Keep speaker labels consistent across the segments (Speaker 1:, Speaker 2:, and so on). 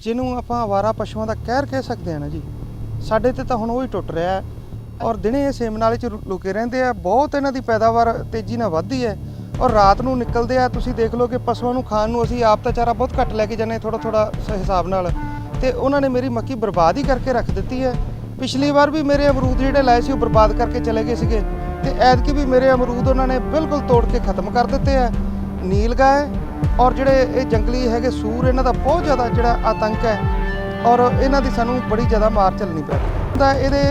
Speaker 1: ਜਿਹਨੂੰ ਆਪਾਂ ਆਵਾਰਾ ਪਸ਼ੂਆਂ ਦਾ ਕਹਿਰ ਕਹਿ ਸਕਦੇ ਆ ਨਾ ਜੀ, ਸਾਡੇ ਤੇ ਤਾਂ ਹੁਣ ਉਹ ਹੀ ਟੁੱਟ ਰਿਹਾ ਹੈ। ਔਰ ਦਿਨੇ ਇਹ ਸੇਮ ਨਾਲੇ ਚ ਰੁ- ਲੁਕੇ ਰਹਿੰਦੇ ਆ, ਬਹੁਤ ਇਹਨਾਂ ਦੀ ਪੈਦਾਵਾਰ ਤੇਜ਼ੀ ਨਾਲ ਵੱਧਦੀ ਹੈ। ਔਰ ਰਾਤ ਨੂੰ ਨਿਕਲਦੇ ਆ, ਤੁਸੀਂ ਦੇਖ ਲਓ ਕਿ ਪਸ਼ੂਆਂ ਨੂੰ ਖਾਣ ਨੂੰ ਅਸੀਂ ਆਪ ਤਾਂ ਚਾਰਾ ਬਹੁਤ ਘੱਟ ਲੈ ਕੇ ਜਾਂਦੇ ਥੋੜਾ ਥੋੜਾ ਹਿਸਾਬ ਨਾਲ। ਤੇ ਉਹਨਾਂ ਨੇ ਮੇਰੀ ਮੱਕੀ ਬਰਬਾਦ ਹੀ ਕਰਕੇ ਰੱਖ ਦਿੱਤੀ ਹੈ। ਪਿਛਲੀ ਵਾਰ ਵੀ ਮੇਰੇ ਅਮਰੂਦ ਜਿਹੜੇ ਲਾਏ ਸੀ ਉਹ ਬਰਬਾਦ ਕਰਕੇ ਚਲੇ ਗਏ ਸੀਗੇ। ਤੇ ਐਤਕੀ ਵੀ ਮੇਰੇ ਅਮਰੂਦ ਉਹਨਾਂ ਨੇ ਬਿਲਕੁਲ ਤੋੜ ਕੇ ਖਤਮ ਕਰ ਦਿੱਤੇ ਆ। ਨੀਲਗਾ ਹੈ ਔਰ ਜਿਹੜੇ ਇਹ ਜੰਗਲੀ ਹੈਗੇ ਸੂਰ ਇਹਨਾਂ ਦਾ ਬਹੁਤ ਜ਼ਿਆਦਾ ਜਿਹੜਾ ਆਤੰਕ ਹੈ ਔਰ ਇਹਨਾਂ ਦੀ ਸਾਨੂੰ ਬੜੀ ਜ਼ਿਆਦਾ ਮਾਰ ਚੱਲਣੀ ਪੈ ਰਹੀ ਤਾਂ ਇਹਦੇ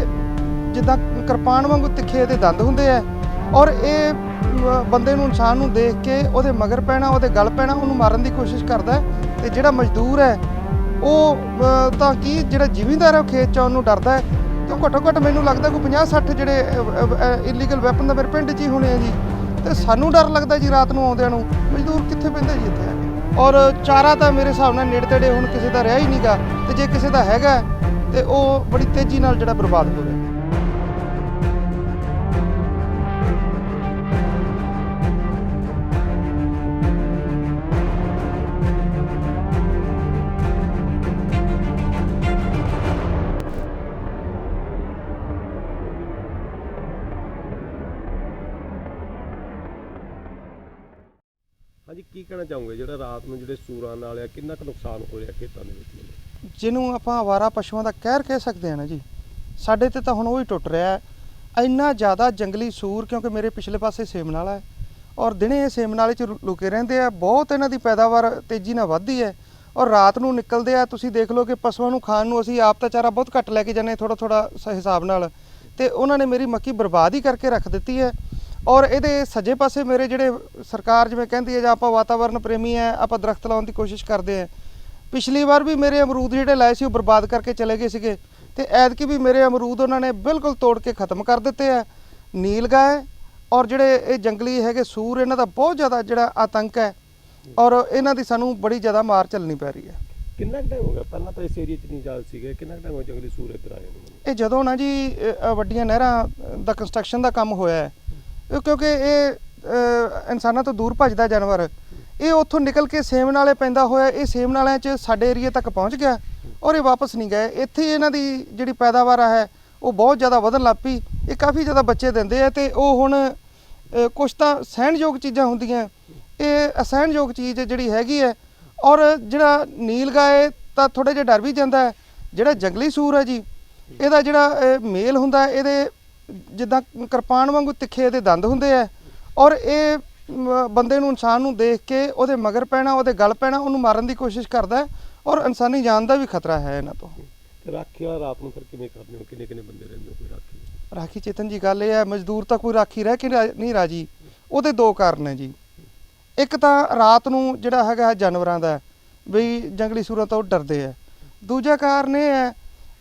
Speaker 1: ਜਿੱਦਾਂ ਕਿਰਪਾਨ ਵਾਂਗੂ ਤਿੱਖੇ ਇਹਦੇ ਦੰਦ ਹੁੰਦੇ ਆ ਔਰ ਇਹ ਅਮ, ਬੰਦੇ ਨੂੰ ਇਨਸਾਨ ਨੂੰ ਦੇਖ ਕੇ ਉਹਦੇ ਮਗਰ ਪੈਣਾ ਉਹਦੇ ਗਲ ਪੈਣਾ ਉਹਨੂੰ ਮਾਰਨ ਦੀ ਕੋਸ਼ਿਸ਼ ਕਰਦਾ ਹੈ ਤੇ ਜਿਹੜਾ ਮਜ਼ਦੂਰ ਹੈ ਉਹ ਤਾਂ ਕੀ ਜਿਹੜਾ ਜ਼ਿਮੀਂਦਾਰ ਹੈ ਉਹ ਖੇਤ ਚ ਆਉਣ ਨੂੰ ਡਰਦਾ ਹੈ। ਤੇ ਉਹ ਘੱਟੋ ਘੱਟ ਮੈਨੂੰ ਲੱਗਦਾ ਕੋਈ 50 60 ਜਿਹੜੇ ਇਲੀਗਲ ਵੈਪਨ ਦਾ ਮੇਰੇ ਪਿੰਡ 'ਚ ਹੀ ਹੋਣੇ ਆ ਜੀ। ਤੇ ਸਾਨੂੰ ਡਰ ਲੱਗਦਾ ਜੀ ਰਾਤ ਨੂੰ ਆਉਂਦਿਆਂ ਨੂੰ। ਮਜ਼ਦੂਰ ਕਿੱਥੇ ਪੈਂਦਾ ਜੀ ਇੱਥੇ ਆ ਕੇ? ਔਰ ਚਾਰਾ ਤਾਂ ਮੇਰੇ ਹਿਸਾਬ ਨਾਲ ਨੇੜੇ ਤੇੜੇ ਹੁਣ ਕਿਸੇ ਦਾ ਰਿਹਾ ਹੀ ਨਹੀਂਗਾ ਤੇ ਜੇ ਕਿਸੇ ਦਾ ਹੈਗਾ ਤੇ ਉਹ ਬੜੀ ਤੇਜ਼ੀ ਨਾਲ ਜਿਹੜਾ ਬਰਬਾਦ ਹੋ ਰਿਹਾ।
Speaker 2: ਹਾਂਜੀ, ਕੀ ਕਹਿਣਾ ਚਾਹੋਗੇ? ਜਿਹੜਾ ਰਾਤ ਨੂੰ ਜਿਹੜੇ ਸੂਰਾਂ ਨਾਲ ਆ, ਕਿੰਨਾ ਕੁ ਨੁਕਸਾਨ ਹੋ ਰਿਹਾ ਖੇਤਾਂ ਦੇ ਵਿੱਚ?
Speaker 1: ਜਿਹਨੂੰ ਆਪਾਂ ਆਵਾਰਾ ਪਸ਼ੂਆਂ ਦਾ ਕਹਿਰ ਕਹਿ ਸਕਦੇ ਹਾਂ ਨਾ ਜੀ, ਸਾਡੇ ਤੇ ਤਾਂ ਹੁਣ ਉਹ ਹੀ ਟੁੱਟ ਰਿਹਾ ਹੈ। ਇੰਨਾ ਜ਼ਿਆਦਾ ਜੰਗਲੀ ਸੂਰ, ਕਿਉਂਕਿ ਮੇਰੇ ਪਿਛਲੇ ਪਾਸੇ ਸੇਮ ਨਾਲਾ ਹੈ ਔਰ ਦਿਨੇ ਇਹ ਸੇਮ ਨਾਲੇ ਚ ਰੁ- ਲੁਕੇ ਰਹਿੰਦੇ ਆ, ਬਹੁਤ ਇਹਨਾਂ ਦੀ ਪੈਦਾਵਾਰ ਤੇਜ਼ੀ ਨਾਲ ਵੱਧਦੀ ਹੈ ਔਰ ਰਾਤ ਨੂੰ ਨਿਕਲਦੇ ਆ, ਤੁਸੀਂ ਦੇਖ ਲਓ ਕਿ ਪਸ਼ੂਆਂ ਨੂੰ ਖਾਣ ਨੂੰ ਅਸੀਂ ਆਪ ਤਾਂ ਚਾਰਾ ਬਹੁਤ ਘੱਟ ਲੈ ਕੇ ਜਾਂਦੇ ਥੋੜਾ ਥੋੜਾ ਹਿਸਾਬ ਨਾਲ ਤੇ ਉਹਨਾਂ ਨੇ ਮੇਰੀ ਮੱਕੀ ਬਰਬਾਦ ਹੀ ਕਰਕੇ ਰੱਖ ਦਿੱਤੀ ਹੈ। ਔਰ ਇਹਦੇ ਸੱਜੇ ਪਾਸੇ ਮੇਰੇ ਜਿਹੜੇ ਸਰਕਾਰ ਜਿਵੇਂ ਕਹਿੰਦੀ ਹੈ ਜਾਂ ਆਪਾਂ ਵਾਤਾਵਰਣ ਪ੍ਰੇਮੀ ਹੈ ਆਪਾਂ ਦਰਖਤ ਲਾਉਣ ਦੀ ਕੋਸ਼ਿਸ਼ ਕਰਦੇ ਆ ਪਿਛਲੀ ਵਾਰ ਵੀ ਮੇਰੇ ਅਮਰੂਦ ਜਿਹੜੇ ਲਾਏ ਸੀ ਉਹ ਬਰਬਾਦ ਕਰਕੇ ਚਲੇ ਗਏ ਸੀਗੇ ਤੇ ਐਤਕੀ ਵੀ ਮੇਰੇ ਅਮਰੂਦ ਉਹਨਾਂ ਨੇ ਬਿਲਕੁਲ ਤੋੜ ਕੇ ਖਤਮ ਕਰ ਦਿੱਤੇ ਆ। ਨੀਲ ਗਾਏ ਔਰ ਜਿਹੜੇ ਇਹ ਜੰਗਲੀ ਹੈਗੇ ਸੂਰ ਇਹਨਾਂ ਦਾ ਬਹੁਤ ਜ਼ਿਆਦਾ ਜਿਹੜਾ ਆਤੰਕ ਹੈ ਔਰ ਇਹਨਾਂ ਦੀ ਸਾਨੂੰ ਬੜੀ ਜ਼ਿਆਦਾ ਮਾਰ ਚੱਲਣੀ ਪੈ ਰਹੀ ਹੈ।
Speaker 2: ਕਿੰਨਾ ਟਾਈਮ ਹੋ ਗਿਆ? ਪਹਿਲਾਂ ਤਾਂ ਇਸ ਏਰੀਆ 'ਚ ਨਹੀਂ ਜਾਂਦੇ ਸੀਗੇ। ਕਿੰਨਾ ਟਾਈਮ ਹੋ ਜੰਗਲੀ ਸੂਰ ਇੱਧਰ ਆਏ ਨੂੰ?
Speaker 1: ਇਹ ਜਦੋਂ ਨਾ ਜੀ ਵੱਡੀਆਂ ਨਹਿਰਾਂ ਦਾ ਕੰਸਟਰਕਸ਼ਨ ਦਾ ਕੰਮ ਹੋਇਆ ਹੈ ਇਹ ਕਿਉਂਕਿ ਇਹ ਇਨਸਾਨਾਂ ਤੋਂ ਦੂਰ ਭੱਜਦਾ ਜਾਨਵਰ। ਇਹ ਉੱਥੋਂ ਨਿਕਲ ਕੇ ਸੇਮ ਨਾਲੇ ਪੈਂਦਾ ਹੋਇਆ ਇਹ ਸੇਮ ਨਾਲਿਆਂ 'ਚ ਸਾਡੇ ਏਰੀਏ ਤੱਕ ਪਹੁੰਚ ਗਿਆ ਔਰ ਇਹ ਵਾਪਸ ਨਹੀਂ ਗਏ। ਇੱਥੇ ਇਹਨਾਂ ਦੀ ਜਿਹੜੀ ਪੈਦਾਵਾਰ ਹੈ ਉਹ ਬਹੁਤ ਜ਼ਿਆਦਾ ਵਧਣ ਲੱਗ ਪਈ। ਇਹ ਕਾਫੀ ਜ਼ਿਆਦਾ ਬੱਚੇ ਦਿੰਦੇ ਆ ਤੇ ਉਹ ਹੁਣ ਅ, ਕੁਛ ਤਾਂ ਸਹਿਣਯੋਗ ਚੀਜ਼ਾਂ ਹੁੰਦੀਆਂ। ਇਹ ਅਸਹਿਣਯੋਗ ਚੀਜ਼ ਜਿਹੜੀ ਹੈਗੀ ਹੈ ਔਰ ਜਿਹੜਾ ਨੀਲ ਗਾਏ ਤਾਂ ਥੋੜੇ ਜਿਹਾ ਡਰ ਵੀ ਜਾਂਦਾ ਹੈ। ਜਿਹੜਾ ਜੰਗਲੀ ਸੂਰ ਹੈ ਜੀ ਇਹਦਾ ਜਿਹੜਾ ਮੇਲ ਹੁੰਦਾ ਇਹਦੇ ਜਿੱਦਾਂ ਕਿਰਪਾਨ ਵਾਂਗੂ ਤਿੱਖੇ ਇਹਦੇ ਦੰਦ ਹੁੰਦੇ ਆ ਔਰ ਇਹ ਬੰਦੇ ਨੂੰ ਇਨਸਾਨ ਨੂੰ ਦੇਖ ਕੇ ਉਹਦੇ ਮਗਰ ਪੈਣਾ ਉਹਦੇ ਗਲ ਪੈਣਾ ਉਹਨੂੰ ਮਾਰਨ ਦੀ ਕੋਸ਼ਿਸ਼ ਕਰਦਾ ਔਰ ਇਨਸਾਨੀ ਜਾਨ ਦਾ ਵੀ ਖਤਰਾ ਹੈ ਇਹਨਾਂ ਤੋਂ।
Speaker 2: ਰਾਖੀ ਵਾਲਾ ਰਾਤ ਨੂੰ ਫਿਰ ਕਿਵੇਂ ਕਰਦੇ ਹੋ? ਕਿੰਨੇ ਕਿੰਨੇ ਬੰਦੇ ਰਹਿੰਦੇ ਕੋਈ ਰਾਖੀ
Speaker 1: ਰਾਖੀ ਚੇਤਨ ਜੀ ਗੱਲ ਇਹ ਹੈ ਮਜ਼ਦੂਰ ਤਾਂ ਕੋਈ ਰਾਖੀ ਰਹਿ ਕੇ ਨਹੀਂ ਰਾਜੀ ਉਹਦੇ ਦੋ ਕਾਰਨ ਹੈ ਜੀ। ਇੱਕ ਤਾਂ ਰਾਤ ਨੂੰ ਜਿਹੜਾ ਹੈਗਾ ਜਾਨਵਰਾਂ ਦਾ ਵੀ ਜੰਗਲੀ ਸੂਰਾਂ ਤੋਂ ਉਹ ਡਰਦੇ ਆ। ਦੂਜਾ ਕਾਰਨ ਇਹ ਹੈ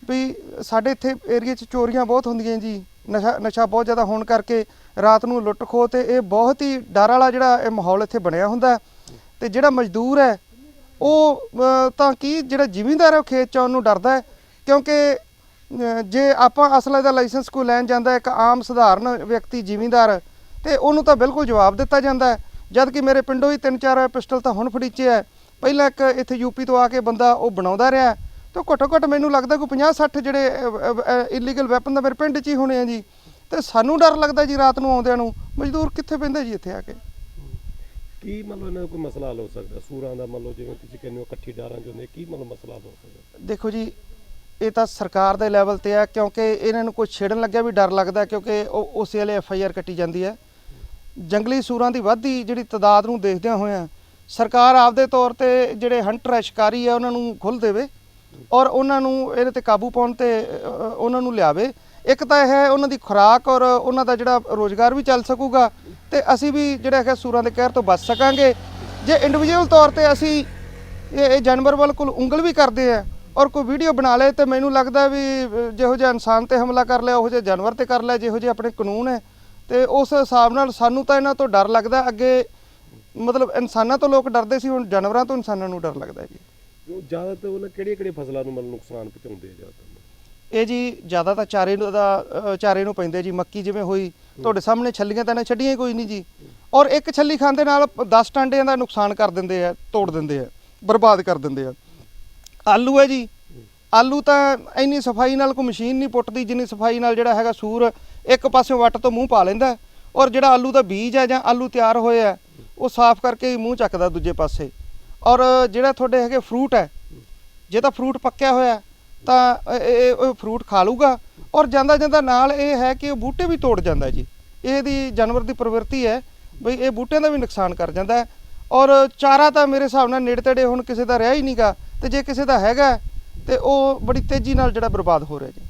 Speaker 1: ਵੀ ਸਾਡੇ ਇੱਥੇ ਏਰੀਆ 'ਚ ਚੋਰੀਆਂ ਬਹੁਤ ਹੁੰਦੀਆਂ ਜੀ। ਨਸ਼ਾ ਨਸ਼ਾ ਬਹੁਤ ਜ਼ਿਆਦਾ ਹੋਣ ਕਰਕੇ ਰਾਤ ਨੂੰ ਲੁੱਟ ਖੋਹ ਤੇ ਇਹ ਬਹੁਤ ਹੀ ਡਰ ਵਾਲਾ ਜਿਹੜਾ ਇਹ ਮਾਹੌਲ ਇੱਥੇ ਬਣਿਆ ਹੁੰਦਾ ਹੈ। ਤੇ ਜਿਹੜਾ ਮਜ਼ਦੂਰ ਹੈ, ਉਹ ਤਾਂ ਕੀ ਜਿਹੜਾ ਜ਼ਿਮੀਂਦਾਰ ਹੈ ਉਹ ਖੇਤ 'ਚ ਆਉਣ ਨੂੰ ਡਰਦਾ ਹੈ? ਕਿਉਂਕਿ ਜੇ ਆਪਾਂ ਅਸਲੇ ਦਾ ਲਾਇਸੈਂਸ ਕੋਈ ਲੈਣ ਜਾਂਦਾ ਇੱਕ ਆਮ ਸਧਾਰਨ ਵਿਅਕਤੀ ਜ਼ਿਮੀਂਦਾਰ, ਤੇ ਉਹਨੂੰ ਤਾਂ ਬਿਲਕੁਲ ਜਵਾਬ ਦਿੱਤਾ ਜਾਂਦਾ ਹੈ। ਜਦ ਕਿ ਮੇਰੇ ਪਿੰਡੋਂ ਹੀ ਤਿੰਨ ਚਾਰ ਪਿਸਟਲ ਤਾਂ ਹੁਣ ਫੜੀਚੇ ਹੈ। ਪਹਿਲਾਂ ਇੱਕ ਇੱਥੇ ਯੂਪੀ ਤੋਂ ਆ ਕੇ ਬੰਦਾ ਉਹ ਬਣਾਉਂਦਾ ਰਿਹਾ ਤੇ ਘੱਟੋ ਘੱਟ ਮੈਨੂੰ ਲੱਗਦਾ ਕੋਈ 50 60 ਜਿਹੜੇ ਇਲੀਗਲ ਵੈਪਨ ਦਾ ਮੇਰੇ ਪਿੰਡ 'ਚ ਹੀ ਹੋਣੇ ਆ ਜੀ। ਤੇ ਸਾਨੂੰ ਡਰ ਲੱਗਦਾ ਜੀ ਰਾਤ ਨੂੰ ਆਉਂਦਿਆਂ ਨੂੰ। ਮਜ਼ਦੂਰ ਕਿੱਥੇ ਪੈਂਦੇ ਜੀ ਇੱਥੇ ਆ ਕੇ?
Speaker 2: ਕੀ ਮਤਲਬ ਇਹਨਾਂ ਦਾ ਕੋਈ ਮਸਲਾ ਹੱਲ ਹੋ ਸਕਦਾ? ਸੂਰਾਂ ਦਾ ਮੰਨ ਲਓ ਜਿਵੇਂ ਤੁਸੀਂ ਕਹਿੰਦੇ ਹੋ ਇਕੱਠੀ ਡਾਰਾਂ 'ਚ ਕੀ ਮਤਲਬ ਮਸਲਾ ਹੱਲ ਹੋ ਸਕਦਾ?
Speaker 1: ਦੇਖੋ ਜੀ ਇਹ ਤਾਂ ਸਰਕਾਰ ਦੇ ਲੈਵਲ ਤੇ ਆ ਕਿਉਂਕਿ ਇਹਨਾਂ ਨੂੰ ਕੋਈ ਛੇੜਨ ਲੱਗਿਆ ਵੀ ਡਰ ਲੱਗਦਾ ਕਿਉਂਕਿ ਉਹ ਉਸੇ ਵੇਲੇ ਐਫ ਆਈ ਆਰ ਕੱਟੀ ਜਾਂਦੀ ਹੈ। ਜੰਗਲੀ ਸੂਰਾਂ ਦੀ ਵੱਧਦੀ ਜਿਹੜੀ ਤਦਾਦ ਨੂੰ ਦੇਖਦਿਆਂ ਹੋਇਆਂ ਸਰਕਾਰ ਆਪਦੇ ਤੌਰ ਤੇ ਜਿਹੜੇ ਹੰਟਰ ਹੈ ਸ਼ਿਕਾਰੀ ਹੈ ਉਹਨਾਂ ਨੂੰ ਖੁੱਲ੍ਹ ਦੇਵੇ। ਔਰ ਉਹਨਾਂ ਨੂੰ ਇਹਦੇ ਤੇ ਕਾਬੂ ਪਾਉਣ ਤੇ ਉਹਨਾਂ ਨੂੰ ਲਿਆਵੇ। ਇੱਕ ਤਾਂ ਇਹ ਹੈ ਉਹਨਾਂ ਦੀ ਖੁਰਾਕ ਔਰ ਉਹਨਾਂ ਦਾ ਜਿਹੜਾ ਰੋਜ਼ਗਾਰ ਵੀ ਚੱਲ ਸਕੂਗਾ ਤੇ ਅਸੀਂ ਵੀ ਜਿਹੜਾ ਹੈਗਾ ਸੂਰਾਂ ਦੇ ਕਹਿਰ ਤੋਂ ਬਚ ਸਕਾਂਗੇ। ਜੇ ਇੰਡੀਵਿਜੂਅਲ ਤੌਰ ਤੇ ਅਸੀਂ ਇਹ ਇਹ ਜਾਨਵਰ ਵੱਲ ਕੋਲ ਉਂਗਲ ਵੀ ਕਰਦੇ ਆ ਔਰ ਕੋਈ ਵੀਡੀਓ ਬਣਾ ਲਏ ਤੇ ਮੈਨੂੰ ਲੱਗਦਾ ਵੀ ਜਿਹੋ ਜਿਹਾ ਇਨਸਾਨ ਤੇ ਹਮਲਾ ਕਰ ਲਿਆ, ਉਹੋ ਜਿਹਾ ਜਾਨਵਰ ਤੇ ਕਰ ਲਿਆ, ਜਿਹੋ ਜਿਹੇ ਆਪਣੇ ਕਾਨੂੰਨ ਹੈ, ਤੇ ਉਸ ਹਿਸਾਬ ਨਾਲ ਸਾਨੂੰ ਤਾਂ ਇਹਨਾਂ ਤੋਂ ਡਰ ਲੱਗਦਾ। ਅੱਗੇ ਮਤਲਬ ਇਨਸਾਨਾਂ ਤੋਂ ਲੋਕ ਡਰਦੇ ਸੀ, ਹੁਣ ਜਾਨਵਰਾਂ ਤੋਂ ਇਨਸਾਨਾਂ ਨੂੰ ਡਰ ਲੱਗਦਾ ਜੀ।
Speaker 2: ਉਹ ਜ਼ਿਆਦਾਤਰ ਉਹਨਾਂ ਕਿਹੜੀਆਂ ਕਿਹੜੀਆਂ ਫਸਲਾਂ ਨੂੰ ਮਤਲਬ ਨੁਕਸਾਨ ਪਹੁੰਚਾਉਂਦੇ ਆ ਜ਼ਿਆਦਾਤਰ?
Speaker 1: ਇਹ ਜੀ ਜ਼ਿਆਦਾ ਤਾਂ ਚਾਰੇ ਨੂੰ ਦਾ ਅ, ਚਾਰੇ ਨੂੰ ਪੈਂਦੇ ਜੀ ਮੱਕੀ ਜਿਵੇਂ ਹੋਈ ਤੁਹਾਡੇ ਸਾਹਮਣੇ ਛੱਲੀਆਂ ਤਾਂ ਇਹਨੇ ਛੱਡੀਆਂ ਹੀ ਕੋਈ ਨਹੀਂ ਜੀ। ਔਰ ਇੱਕ ਛੱਲੀ ਖਾਂਦੇ ਨਾਲ 10 ਟਾਂਡਿਆਂ ਦਾ ਨੁਕਸਾਨ ਕਰ ਦਿੰਦੇ ਆ ਤੋੜ ਦਿੰਦੇ ਆ ਬਰਬਾਦ ਕਰ ਦਿੰਦੇ ਆ। ਆਲੂ ਹੈ ਜੀ। ਆਲੂ ਤਾਂ ਇੰਨੀ ਸਫ਼ਾਈ ਨਾਲ ਕੋਈ ਮਸ਼ੀਨ ਨਹੀਂ ਪੁੱਟਦੀ ਜਿੰਨੀ ਸਫ਼ਾਈ ਨਾਲ ਜਿਹੜਾ ਹੈਗਾ ਸੂਰ ਇੱਕ ਪਾਸੇ ਵੱਟ ਤੋਂ ਮੂੰਹ ਪਾ ਲੈਂਦਾ। ਔਰ ਜਿਹੜਾ ਆਲੂ ਦਾ ਬੀਜ ਹੈ ਜਾਂ ਆਲੂ ਤਿਆਰ ਹੋਏ ਆ ਉਹ ਸਾਫ਼ ਕਰਕੇ ਹੀ ਮੂੰਹ ਚੱਕਦਾ ਦੂਜੇ ਪਾਸੇ। ਔਰ ਜਿਹੜਾ ਤੁਹਾਡੇ ਹੈਗੇ ਫਰੂਟ ਹੈ, ਜੇ ਤਾਂ ਫਰੂਟ ਪੱਕਿਆ ਹੋਇਆ ਤਾਂ ਇਹ- ਉਹ ਫਰੂਟ ਖਾ ਲੂਗਾ ਔਰ ਜਾਂਦਾ ਜਾਂਦਾ ਨਾਲ ਇਹ ਹੈ ਕਿ ਉਹ ਬੂਟੇ ਵੀ ਤੋੜ ਜਾਂਦਾ ਜੀ। ਇਹਦੀ ਜਾਨਵਰ ਦੀ ਪ੍ਰਵਿਰਤੀ ਹੈ, ਬਈ ਇਹ ਬੂਟਿਆਂ ਦਾ ਵੀ ਨੁਕਸਾਨ ਕਰ ਜਾਂਦਾ ਔਰ ਚਾਰਾ ਤਾਂ ਮੇਰੇ ਹਿਸਾਬ ਨਾਲ ਨੇੜੇ ਤੇੜੇ ਹੁਣ ਕਿਸੇ ਦਾ ਰਿਹਾ ਹੀ ਨਹੀਂਗਾ ਤੇ ਜੇ ਕਿਸੇ ਦਾ ਹੈਗਾ ਤੇ ਉਹ ਬੜੀ ਤੇਜ਼ੀ ਨਾਲ ਜਿਹੜਾ ਬਰਬਾਦ ਹੋ ਰਿਹਾ ਜੀ।